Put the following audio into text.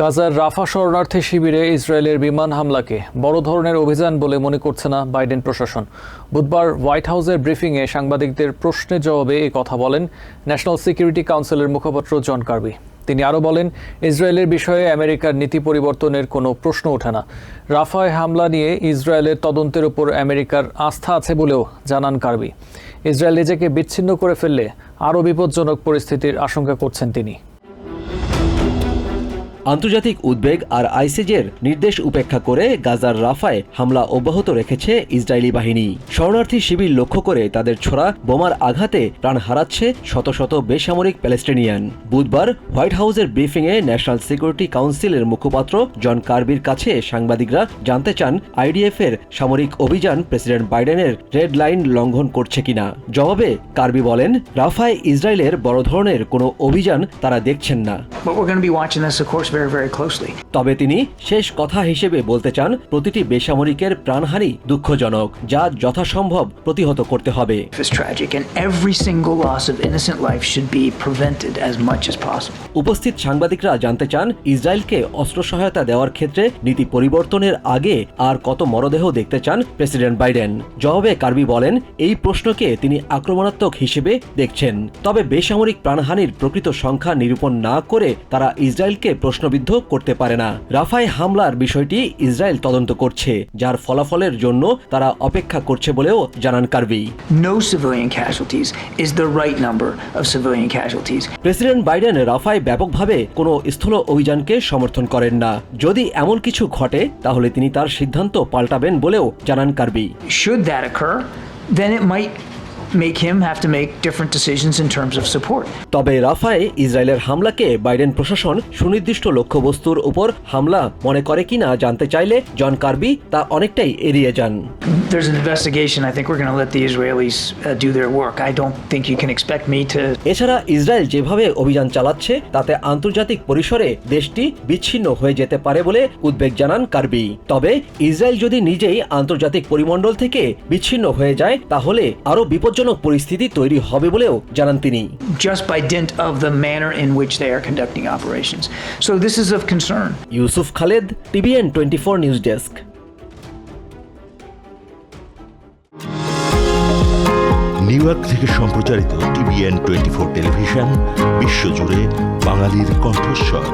গাজার রাফা শরণার্থী শিবিরে ইসরায়েলের বিমান হামলাকে বড় ধরনের অভিযান বলে মনে করছে না বাইডেন প্রশাসন। বুধবার হোয়াইট হাউসের ব্রিফিংয়ে সাংবাদিকদের প্রশ্নের জবাবে এ কথা বলেন ন্যাশনাল সিকিউরিটি কাউন্সিলের মুখপাত্র জন কার্বি। তিনি আরও বলেন, ইসরায়েলের বিষয়ে আমেরিকার নীতি পরিবর্তনের কোনো প্রশ্ন ওঠে না। রাফায় হামলা নিয়ে ইসরায়েলের তদন্তের উপর আমেরিকার আস্থা আছে বলেও জানান কার্বি। ইসরায়েল নিজেকে বিচ্ছিন্ন করে ফেললে আরও বিপজ্জনক পরিস্থিতির আশঙ্কা করছেন তিনি। আন্তর্জাতিক উদ্বেগ আর আইসিজের নির্দেশ উপেক্ষা করে গাজার রাফায় হামলা অব্যাহত রেখেছে ইসরায়েলি বাহিনী। শরণার্থী শিবির লক্ষ্য করে তাদের ছোড়া বোমার আঘাতে প্রাণ হারাচ্ছে শত শত বেসামরিক প্যালেস্টিনিয়ান। বুধবার হোয়াইট হাউসের ব্রিফিংয়ে ন্যাশনাল সিকিউরিটি কাউন্সিলের মুখপাত্র জন কার্বির কাছে সাংবাদিকরা জানতে চান আইডিএফ এর সামরিক অভিযান প্রেসিডেন্ট বাইডেনের রেড লাইন লঙ্ঘন করছে কিনা। জবাবে কার্বি বলেন, রাফায় ইসরায়েলের বড় ধরনের কোনো অভিযান তারা দেখছেন না। Very, very closely. তবে তিনি শেষ কথা হিসেবে বলতে চান প্রতিটি বেসামরিকের প্রাণহানি দুঃখজনক যা যথাসম্ভব প্রতিহত করতে হবে. উপস্থিত সাংবাদিকরা জানতে চান ইসরায়েলকে অস্ত্র সহায়তা দেওয়ার ক্ষেত্রে নীতি পরিবর্তনের আগে আর কত মরদেহ দেখতে চান প্রেসিডেন্ট বাইডেন জবাবে কার্বি বলেন এই প্রশ্নকে তিনি আক্রমণাত্মক হিসেবে দেখছেন তবে বেসামরিক প্রাণহানির প্রকৃত সংখ্যা নিরূপণ না করে তারা ইসরায়েলকে প্রশ্নবিদ্ধ করতে পারে না। রাফায় হামলার বিষয়টি ইসরায়েল তদন্ত করছে যার ফলাফলের জন্য তারা অপেক্ষা করছে বলেও জানান কার্বি. প্রেসিডেন্ট বাইডেন রাফায় ব্যাপকভাবে কোনো স্থল অভিযানকে সমর্থন করেন না। যদি এমন কিছু ঘটে তাহলে তিনি তার সিদ্ধান্ত পাল্টাবেন বলেও জানান Karbi Should that occur, then it might make him have to make different decisions in terms of support. তবে রাফায় ইসরায়েলের হামলাকে বাইডেন প্রশাসন সুনির্দিষ্ট লক্ষ্যবস্তুর উপর হামলা মনে করে কিনা জানতে চাইলে জন কার্বি তা অনেকটাই এড়িয়ে যান There's an investigation. I think we're going to let the Israelis uh, do their work. I don't think you can expect me to এছাড়া ইসরায়েল যেভাবে অভিযান চালাচ্ছে তাতে আন্তর্জাতিক পরিসরে দেশটি বিচ্ছিন্ন হয়ে যেতে পারে বলে উদ্বেগ জানান কার্বি তবে ইসরায়েল যদি নিজেই আন্তর্জাতিক পরিমণ্ডল থেকে বিচ্ছিন্ন হয়ে যায় তাহলে আরও বিপজ্জনক পরিস্থিতি তৈরি হবে বলেও জানান তিনি just by dint of the manner in which they are conducting operations. So this is of concern. Yusuf Khaled TVN twenty four news desk New York থেকে সম্প্রচারিত টিভিএন টোয়েন্টি ফোর টেলিভিশন বিশ্বজুড়ে বাঙালির কণ্ঠস্বর